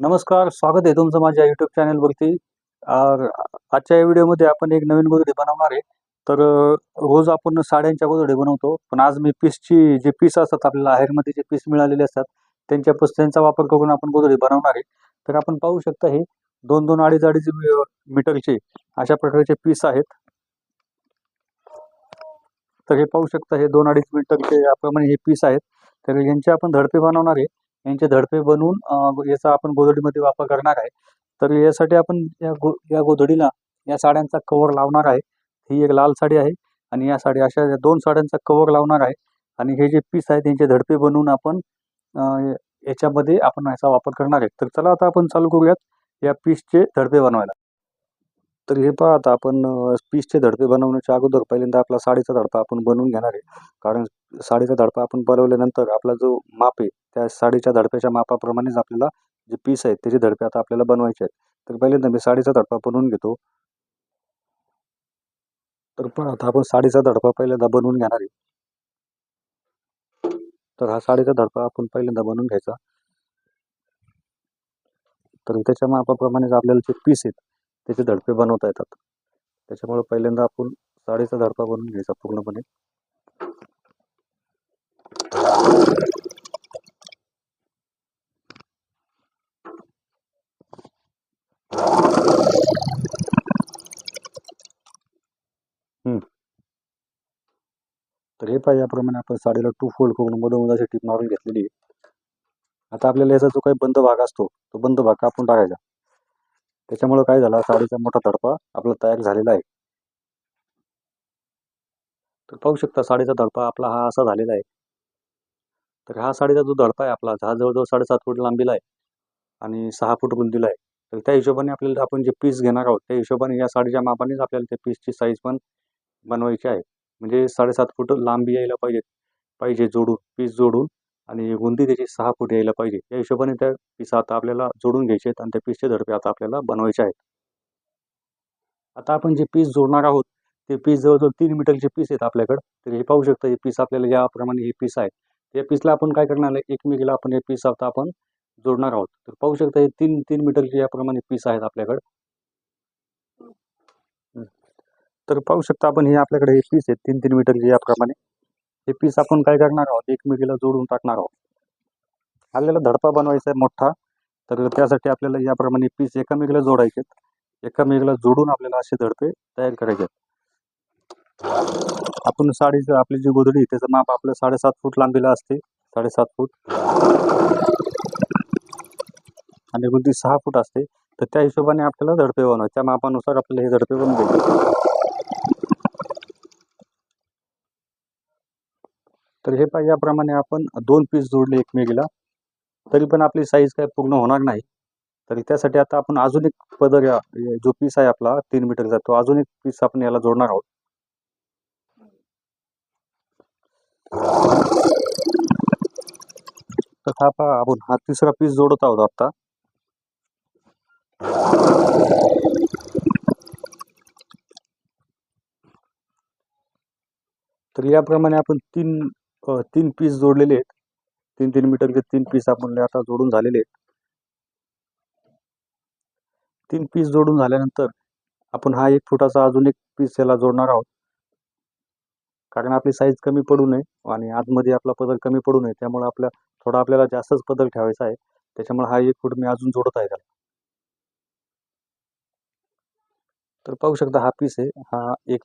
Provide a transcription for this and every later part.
नमस्कार स्वागत आहे तुमचं माझ्या युट्यूब चॅनलवरती आजच्या या व्हिडिओमध्ये आपण एक नवीन गोधडी बनवणार आहे. तर रोज आपण साड्यांच्या गोधडी बनवतो. पण आज मी पीसची जे पीस असतात आपल्याला आहेरमध्ये जे पीस मिळालेले असतात त्यांच्या पीस त्यांचा वापर करून आपण गोधडी बनवणार आहे. तर आपण पाहू शकता हे दोन दोन अडीच अडीच मीटरचे अशा प्रकारचे पीस आहेत. तर हे पाहू शकता हे दोन अडीच मीटरचे याप्रमाणे हे पीस आहेत. तर यांचे आपण धडपे बनवणार आहे. यांचे धडपे बनवून याचा आपण गोधडीमध्ये वापर करणार आहे. तर यासाठी आपण या गो या गोधडीला या साड्यांचा कवर लावणार आहे. ही एक लाल साडी आहे आणि या साडी अशा या दोन साड्यांचा कवर लावणार आहे. आणि हे जे पीस आहे त्यांचे धडपे बनवून आपण याच्यामध्ये आपण याचा वापर करणार आहे. तर चला आता आपण चालू करूयात या पीसचे धडपे बनवायला. तर हे पहा आता आपण पीसचे धडपे बनवण्याच्या अगोदर पहिल्यांदा आपला साडीचा धडपा आपण बनवून घेणार आहे. कारण साडीचा धडपा आपण बनवल्यानंतर आपला जो माप आहे त्या साडीच्या धडप्याच्या मापाप्रमाणेच आपल्याला जे पीस आहेत त्याचे धडपे आता आपल्याला बनवायचे आहेत. तर पहिल्यांदा मी साडीचा धडपा बनवून घेतो. तर पहा आता आपण साडीचा धडपा पहिल्यांदा बनवून घेणार आहे. तर हा साडीचा धडपा आपण पहिल्यांदा बनवून घ्यायचा. तर त्याच्या मापाप्रमाणेच आपल्याला जे पीस आहेत त्याचे धडपे बनवता येतात. त्याच्यामुळे पहिल्यांदा आपण साडीचा धडपा बनवून घ्यायचा पूर्णपणे. तर हे पाहिजे याप्रमाणे आपण साडीला टू फोल्ड करून मधोमध अशी टीप मारून घेतलेली आहे. आता आपल्याला याचा जो काही बंद भाग असतो तो बंद भाग कापून टाकायचा. त्याच्यामुळं काय झाला? साडीचा मोठा धडपा आपला तयार झालेला आहे. तर पाहू शकता साडीचा धडपा आपला हा असा झालेला आहे. तर हा साडीचा जो धडपा आहे आपला हा जवळजवळ साडेसात फूट लांबीला आहे आणि सहा फूट रुंदीला आहे. तर त्या हिशोबाने आपल्याला आपण जे पीस घेणार आहोत त्या हिशोबाने या साडीच्या मापानेच आपल्याला त्या पीसची साईज पण बनवायची आहे. म्हणजे साडेसात फूट लांबी यायला पाहिजे पाहिजे जोडून पीस जोडून. आणि रुंदी त्याची सहा फूट यायला पाहिजे. या हिशोबाने त्या पीस आता आपल्याला जोडून घ्यायचे आहेत आणि त्या पीसचे धडपे आता आपल्याला बनवायचे आहेत. आता आपण जे पीस जोडणार आहोत ते पीस जवळजवळ तीन मीटरचे पीस आहेत आपल्याकडं. तर हे पाहू शकता हे पीस आपल्याला याप्रमाणे हे पीस आहे या पीसला आपण काय करणार आहे? एकमेकीला आपण हे पीस आता आपण जोडणार आहोत. तर पाहू शकता हे तीन तीन मीटरचे याप्रमाणे पीस आहेत आपल्याकडं. तर पाहू शकता आपण हे आपल्याकडे हे पीस आहेत तीन तीन मीटरचे याप्रमाणे. हे पीस आपण काय करणार आहोत? एकमेकीला जोडून टाकणार आहोत. आपल्याला धडपा बनवायचा आहे मोठा. तर त्यासाठी आपल्याला याप्रमाणे पीस एकामेकीला जोडायचे एकामेकीला जोडून आपल्याला असे धडपे तयार करायचे आहेत. आपण साडीचं आपली जी गोधडी त्याचं माप आपलं साडेसात फूट लांबीला असते. साडेसात फूट. आणि गुंती सहा फूट असते. तर त्या हिशोबाने आपल्याला धडपे बनवायचे. त्या मापानुसार आपल्याला हे धडपे बनवायचे. तर हे पहा याप्रमाणे आपण दोन पीस जोडले एकमेकीला. तरी पण आपली साईज काय पूर्ण होणार नाही. तरी त्यासाठी आता आपण अजून एक पदर या या जो पीस आहे आपला तीन मीटरचा तो अजून एक पीस आपण याला जोडणार आहोत. तर हा पहा आपण हा तिसरा पीस जोडत आहोत आता. तर याप्रमाणे आपण तीन अ, तीन पीस जोडलेले आहेत. तीन तीन मीटरचे तीन पीस आपण आता जोडून झालेले आहेत. तीन पीस जोडून झाल्यानंतर आपण हा एक फुटाचा अजून एक पीस याला जोडणार आहोत. कारण आपली साईज कमी पडू नये आणि आतमध्ये आपला पदर कमी पडू नये. त्यामुळे आपल्या थोडा आपल्याला जास्तच पदर ठेवायचा आहे. त्याच्यामुळे हा एक फूट मी अजून जोडत आहे त्याला. तर पाहू शकता हा पीस आहे. हा एक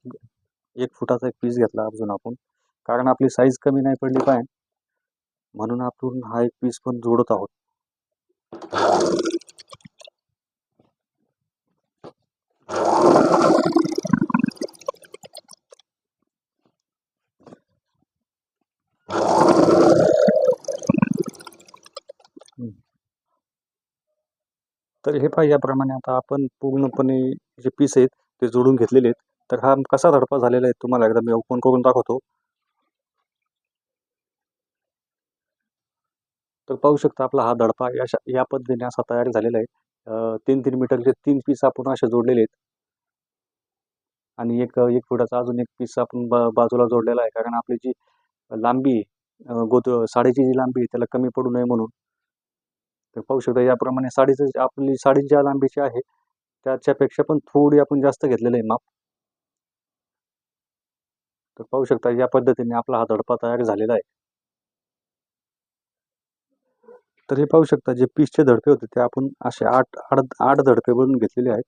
एक फुटाचा एक पीस घेतला अजून आपण. कारण आपली साईज कमी नाही पडली पाहिजे म्हणून आपण हा एक पीस पण जोडत आहोत. तर हे पाहिजे याप्रमाणे आता आपण पूर्णपणे जे पीस आहेत ते जोडून घेतलेले आहेत. तर हा कसा धडपा झालेला आहे तुम्हाला एकदा मी ओपन करून दाखवतो. तर पाहू शकता आपला हा धडपा या या पद्धतीने असा तयार झालेला आहे. तीन तीन मीटरचे तीन पीस आपण असे जोडलेले आहेत. आणि एक एक फुटाचा अजून एक पीस आपण बा बाजूला जोडलेला आहे. कारण आपली जी लांबी गोत गोद साडीची जी लांबी आहे त्याला कमी पडू नये म्हणून. तर पाहू शकता याप्रमाणे साडीचं आपली साडी ज्या लांबीची आहे त्याच्यापेक्षा पण थोडी आपण जास्त घेतलेलं आहे माप. तर पाहू शकता या पद्धतीने आपला हा दडपा तयार झालेला आहे. तर हे पाहू शकता जे पीसचे धडपे होते ते आपण असे आठ आठ आठ धडपे बनवून घेतलेले आहेत.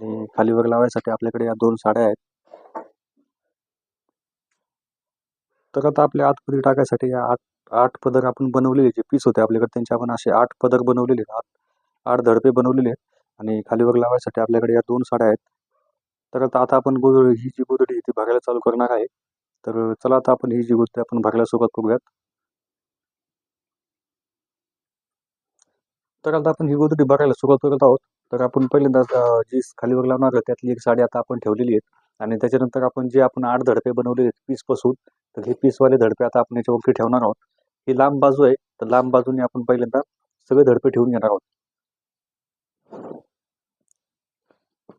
आणि खालीवर लावायसाठी आपल्याकडे या दोन साड्या आहेत. तर आता आपल्या आतमध्ये टाकायसाठी या आठ आठ पदर आपण बनवलेले जे पीस होते आपल्याकडे त्यांचे आपण असे आठ पदर बनवलेले आहेत. आठ आठ धडपे बनवलेले आहेत. आणि खालीवर लावायसाठी आपल्याकडे या दोन साड्या आहेत. तर आता आता आपण गोधडी ही जी गोधडी आहे ती भरायला चालू करणार आहे. तर चला आता आपण ही जी गोष्ट आपण भागायला सुरुवात करूयात तर आता आपण ही गोदडी बघायला सुरुवात करत आहोत. तर आपण पहिल्यांदा जी खालीवर लावणार आहे त्यातली एक साडी आता आपण ठेवलेली आहे. आणि त्याच्यानंतर आपण जे आपण आठ धडपे बनवलेले आहेत पीसपासून तर हे पीसवाले धडपे आता आपण याच्यावरती ठेवणार आहोत. ही लांब बाजू आहे. तर लांब बाजूने आपण पहिल्यांदा सगळे धडपे ठेवून घेणार आहोत.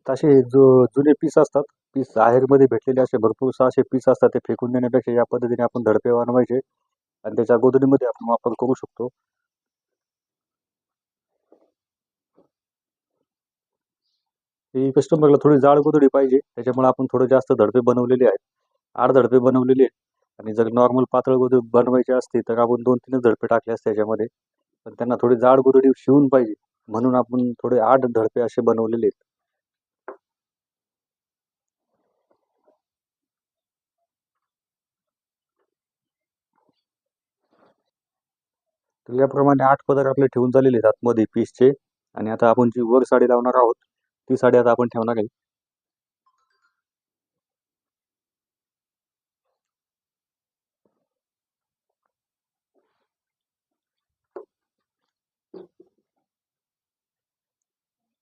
तसे जो जुने पीस असतात पीस आहेरमध्ये भेटलेले असे भरपूर असे पीस असतात ते फेकून देण्यापेक्षा या पद्धतीने आपण धडपे बनवायचे. आणि त्याच्या अगोदरीमध्ये आपण वापर करू शकतो. की कस्टमरला थोडी जाड गोधडी पाहिजे. त्याच्यामुळे आपण थोडं जास्त धडपे बनवलेले आहेत. आठ धडपे बनवलेले आहेत. आणि जर नॉर्मल पातळ गोधडी बनवायची असते तर आपण दोन तीनच धडपे टाकले असते त्याच्यामध्ये पण त्यांना थोडी जाड गोधडी शिवून पाहिजे. म्हणून आपण थोडे आठ धडपे असे बनवलेले आहेत. तर याप्रमाणे आठ पदार्थ आपले ठेवून झालेले आहेत आतमध्ये पीसचे आणि आता आपण जी वर साडी लावणार आहोत ती साडी आता आपण ठेवणार आहे.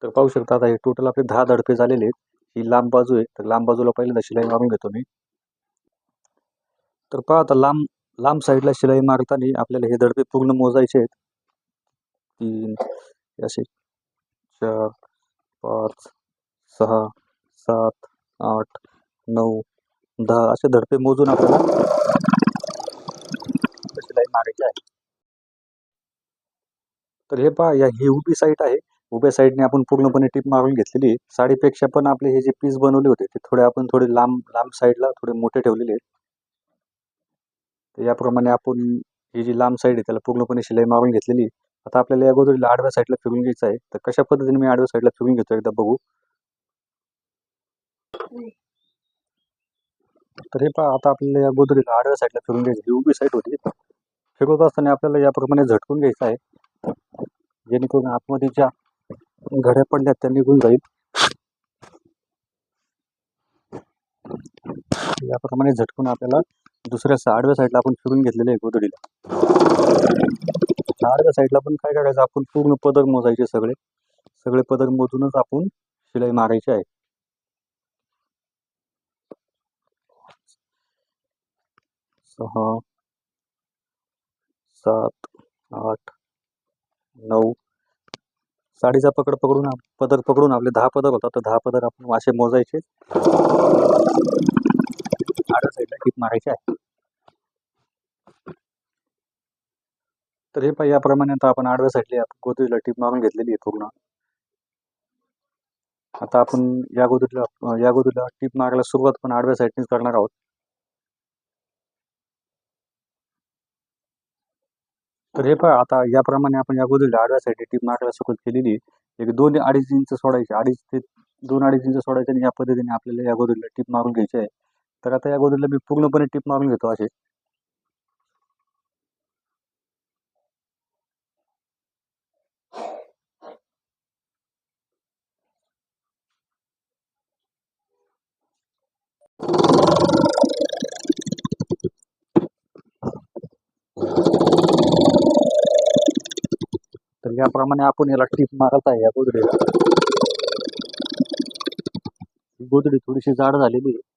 तर पाहू शकता आता हे टोटल आपले दहा धडपे झालेले आहेत. ही लांब बाजू आहे. तर लांब बाजूला पहिल्यांदा शिलाई मारून घेतो मी. तर पहा आता लांब लांब साईडला शिलाई मारताना आपल्याला हे दडपे पूर्ण मोजायचे आहेत. तीन असे चार पाच सहा सात आठ नऊ दहा असे धडपे मोजून आपल्याला शिलाई मारायची आहे. तर हे पहा या ही उभी साईट आहे. उभ्या साईडने आपण पूर्णपणे टीप मारून घेतलेली साडीपेक्षा पण आपले हे जे पीस बनवले होते ते थोडे आपण थोडे लांब लांब साईडला थोडे मोठे ठेवलेले आहेत. तर याप्रमाणे आपण ही जी लांब साईड आहे त्याला पूर्णपणे शिलाई मारून घेतलेली आता आपल्याला या गोदरीला आडव्या साईडला फिरून घ्यायचं आहे. तर कशा पद्धतीने मी आडव्या साईडला फिरून घेतो एकदा बघू? तर हे पहा आता आपल्याला या गोदरीला आडव्या साईडला फिरून घ्यायची ही उभी साईड होती. फिरवत असताना आपल्याला याप्रमाणे झटकून घ्यायचं आहे. जेणेकरून आतमध्ये ज्या घड्या पडल्यात त्या निघून जाईल. याप्रमाणे झटकून आपल्याला दुसऱ्या आडव्या साईडला आपण फिरून घेतलेलं आहे गोदडीला. आडव्या साईडला पण काय करायचं आपण पूर्ण पदक मोजायचे सगळे. सगळे पदक मोजूनच आपण शिलाई मारायची आहे. सहा सात आठ नऊ. साडीचा पकड पकडून पदक पकडून आपले दहा पदक होतात तर दहा पदक आपण असे मोजायचे. आडव्या साईडला टीप मारायची आहे. तर हे पाहि याप्रमाणे आता आपण आडव्या साईडला गोदरीला टीप मारून घेतलेली आहे पूर्ण. आता आपण या गोदरीला या गोदरीला टीप मारायला सुरुवात पण आडव्या साईडनेच करणार आहोत. तर हे पहा आता याप्रमाणे आपण या गोदरीला आडव्या साईडने टीप मारायला सुरुवात केलेली आहे. एक दोन अडीच इंच सोडायची अडीच ते दोन अडीच इंच सोडायचे आणि या पद्धतीने आपल्याला या गोदरीला टीप मारून घ्यायची आहे. तर आता या गोदरीला मी पूर्णपणे टिप मारून घेतो असे. तर याप्रमाणे आपण याला टीप मारत आहे या गोदडीला गोदडी थोडीशी जाड झालेली आहे.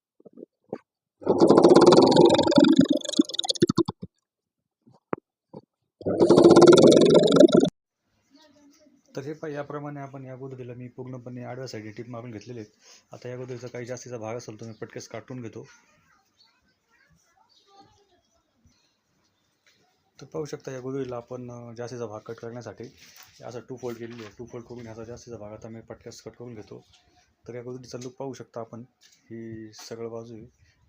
तर हे पहा याप्रमाणे आपण या गोदडीला मी पूर्णपणे आडव्या साईडने टीप मारून घेतलेले आहेत. आता या गोदडीचा काही जास्तीचा भाग असेल तो मी पटकेस काढून घेतो. तर पाहू शकता या गोदरीला आपण जास्तीचा भाग कट करण्यासाठी असं टू फोल्ड केलेली आहे. टू फोल्ड करून ह्याचा जास्तीचा भाग आता मी पटक्यास कट करून घेतो. तर या गोदरीचा लुक पाहू शकता आपण ही सगळं बाजू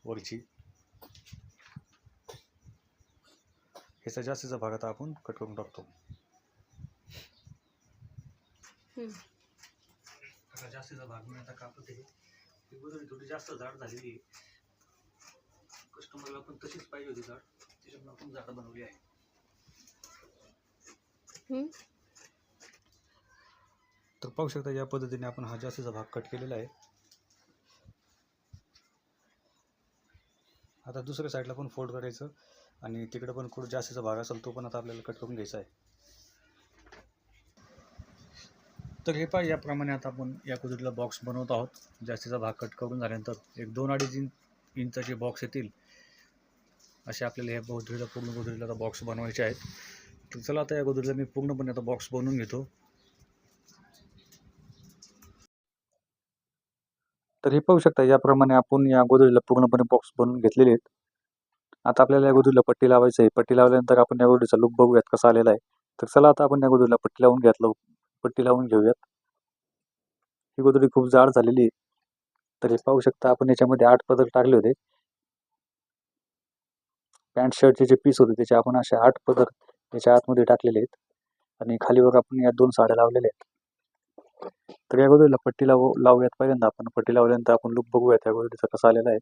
वरची. ह्याचा जास्तीचा भाग आता आपण कट करून टाकतो. हम्म. आता जास्तीचा भाग मी आता कापत आहे. ही गोदडी थोडी जास्त जाड झालेली आहे. कस्टमरला पण तशीच पाहिजे होती जाड. त्याच्यामुळे आपण जाड बनवली आहे. हम्म. तर पाहू शकता या पद्धतीने आपण हा जास्तीचा भाग कट केलेला आहे. आता दुसऱ्या साईडला पण फोल्ड करायचं आणि तिकडे पण खूप जास्तीचा भाग असेल तो पण आता आपल्याला कट करून घ्यायचा आहे. तर हे पहा याप्रमाणे आता आपण या कुदरीला बॉक्स बनवत आहोत. जास्तीचा भाग कट करून झाल्यानंतर एक दोन अडीच इंच इंचाचे बॉक्स येतील. असे आपल्याला ह्या गोदरीला पूर्ण गोदरीला आता बॉक्स बनवायचे आहेत. तर चला आता या गोदरीला मी पूर्णपणे आता बॉक्स बनवून घेतो. तर हे पाहू शकता याप्रमाणे आपण या गोदडीला पूर्णपणे बॉक्स बनवून घेतलेले आहेत. आता आपल्याला या गोदडीला पट्टी लावायची आहे. पट्टी लावल्यानंतर आपण या गोदडीचा लुक बघूयात कसा आलेला आहे. तर चला आता आपण या गोदडीला पट्टी लावून घेतलं पट्टी लावून घेऊयात. ही गोदडी खूप जाड झालेली आहे. तर हे पाहू शकता आपण याच्यामध्ये आठ पदर टाकले होते. पॅन्ट शर्टचे जे पीस होते त्याचे आपण असे आठ पदर त्याच्या आतमध्ये टाकलेले आहेत. आणि खाली खालीवर आपण या दोन साड्या लावलेल्या आहेत. तर या गोदडीला पट्टी लावू लावूयात पहिल्यांदा आपण. पट्टी लावल्यानंतर आपण लुक बघूयात या गोदडीचा कसा आलेला आहे.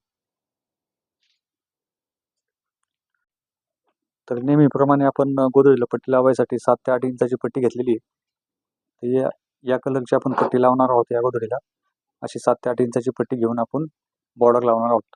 तर नेहमीप्रमाणे आपण गोदडीला पट्टी लावायसाठी सात ते आठ इंचाची पट्टी घेतलेली आहे. तर या या कलरची आपण पट्टी लावणार आहोत या गोधडीला अशी सात ते आठ इंचाची पट्टी घेऊन आपण बॉर्डर लावणार आहोत.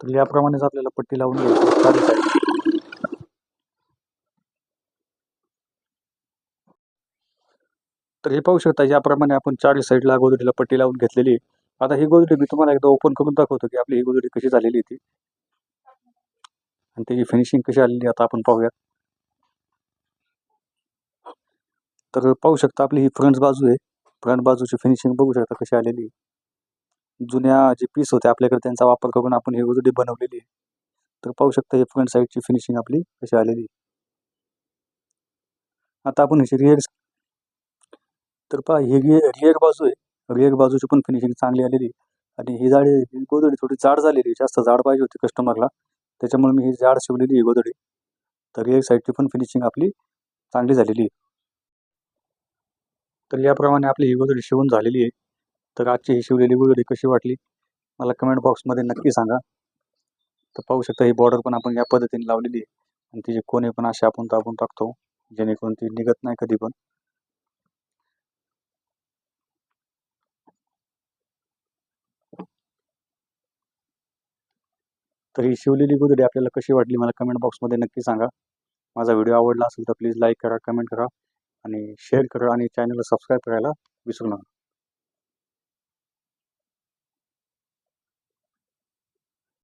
तर याप्रमाणेच आपल्याला पट्टी लावून घ्यायची चारी side. तर हे पाहू शकता याप्रमाणे आपण चार साईडला गोदडीला पट्टी लावून घेतलेली आहे. आता ही गोदडी मी तुम्हाला एकदा ओपन करून दाखवतो की आपली ही गोदडी कशी झालेली आहे ती. आणि त्याची फिनिशिंग कशी आलेली आता आपण पाहूयात. तर पाहू शकता आपली ही फ्रंट बाजू आहे. फ्रंट बाजूची फिनिशिंग बघू शकता कशी आलेली आहे. जुन्या जे पीस होते आपल्याकडे त्यांचा वापर करून आपण ही गोदडी बनवलेली आहे. तर पाहू शकता ही फ्रंट साईडची फिनिशिंग आपली कशी आलेली आहे. आता आपण ह्याची रिअर तर पहा ही रिअर रिअर बाजू आहे रिअर बाजूची पण फिनिशिंग चांगली आलेली आहे. आणि ही जाडी गोदडी थोडी जाड झालेली आहे. जास्त जाड पाहिजे होती कस्टमरला त्याच्यामुळे मी ही जाड शिवलेली आहे गोदडी तर रिअर साईडची पण फिनिशिंग आपली चांगली झालेली आहे. तर याप्रमाणे आपली ही गोदडी शिवून झालेली आहे. तर आजची ही शिवलेली गोदडी कशी वाटली? मला कमेंट बॉक्समध्ये नक्की सांगा. तर पाहू शकता ही बॉर्डर पण आपण या पद्धतीने लावलेली आहे. आणि तिचे कोणे पण असे आपण दाबून टाकतो जेणेकरून ती निघत नाही कधी पण तर ही शिवलेली गोदडी आपल्याला कशी वाटली मला कमेंट बॉक्समध्ये नक्की सांगा. माझा व्हिडिओ आवडला असेल तर प्लीज लाईक करा कमेंट करा आणि शेअर करा आणि चॅनलला सबस्क्राईब करायला विसरू नका.